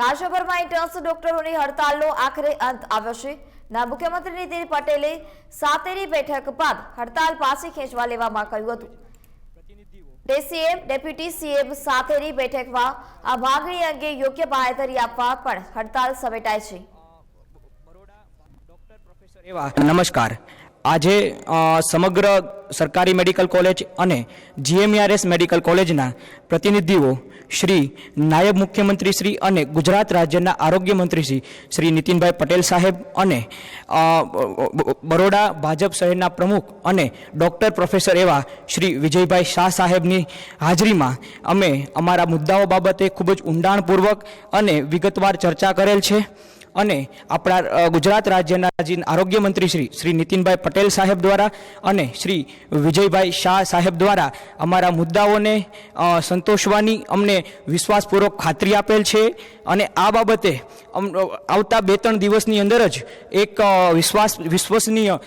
રાજ્યભરમાં ઇન્ટર્ન્સ ડોક્ટરોની હડતાલનો આખરે અંત આવ્યો છે. ના, મુખ્યમંત્રી નીતિન પટેલે સાતેરી બેઠક બાદ હડતાલ પાછી ખેંચવા લેવામાં કહ્યું હતું. સીએમ ડેપ્યુટી સીએમ સાથેની બેઠકમાં આ માંગણી અંગે યોગ્ય બાહેધરી આપવા પણ હડતાલ સમેટાય છે. નમસ્કાર. આજે સમગ્ર સરકારી મેડિકલ કોલેજ અને જીએમઆરએસ મેડિકલ કોલેજના પ્રતિનિધિઓ શ્રી નાયબ મુખ્યમંત્રી શ્રી અને ગુજરાત રાજ્યના આરોગ્ય મંત્રી શ્રી શ્રી નીતિનભાઈ પટેલ સાહેબ અને બરોડા ભાજપ શહેરના પ્રમુખ અને ડૉક્ટર પ્રોફેસર એવા શ્રી વિજયભાઈ શાહ સાહેબની હાજરીમાં અમે અમારા મુદ્દાઓ બાબતે ખૂબ જ ઊંડાણપૂર્વક અને વિગતવાર ચર્ચા કરેલ છે. અને આપણા ગુજરાત રાજ્યના જે આરોગ્ય મંત્રી શ્રી શ્રી નીતિનભાઈ પટેલ સાહેબ દ્વારા અને શ્રી વિજયભાઈ શાહ સાહેબ દ્વારા અમારા મુદ્દાઓને સંતોષવાની અમને વિશ્વાસપૂર્વક ખાતરી આપેલ છે. અને આ બાબતે આવતા બે ત્રણ દિવસની અંદર જ એક વિશ્વાસ, વિશ્વસનીય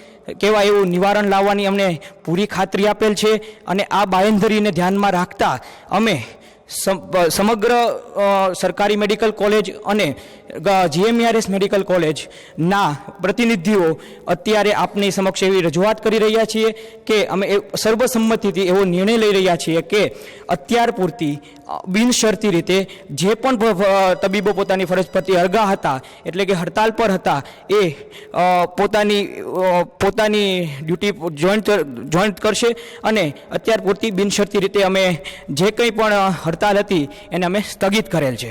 કહેવાય એવું નિવારણ લાવવાની અમને પૂરી ખાતરી આપેલ છે. અને આ બાંયધરીને ધ્યાનમાં રાખતા અમે સમગ્ર સરકારી મેડિકલ કોલેજ અને જીએમઆરએસ મેડિકલ કોલેજના પ્રતિનિધિઓ અત્યારે આપની સમક્ષ એવી રજૂઆત કરી રહ્યા છીએ કે અમે સર્વસંમતિથી એવો નિર્ણય લઈ રહ્યા છીએ કે અત્યાર પૂરતી બિનશરતી રીતે જે પણ તબીબો પોતાની ફરજ પરથી અળગા હતા, એટલે કે હડતાલ પર હતા, એ પોતાની પોતાની ડ્યુટી જોઈન્ટ જોઈન્ટ કરશે અને અત્યાર પૂરતી બિનશરતી રીતે અમે જે કંઈ પણ હડતાલ હતી એને અમે સ્થગિત કરેલ છે.